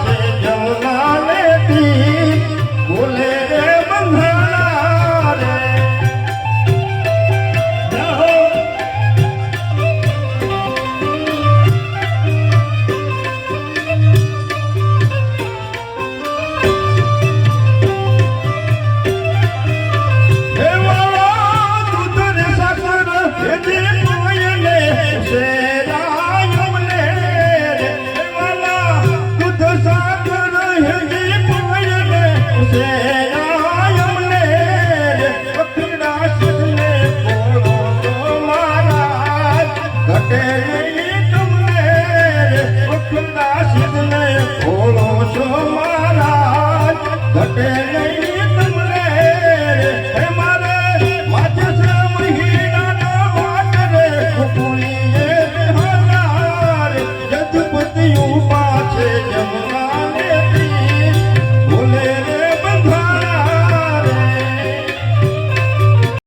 છે જમના લેતી ભોળો છો મહારાજ ઘટે નહીં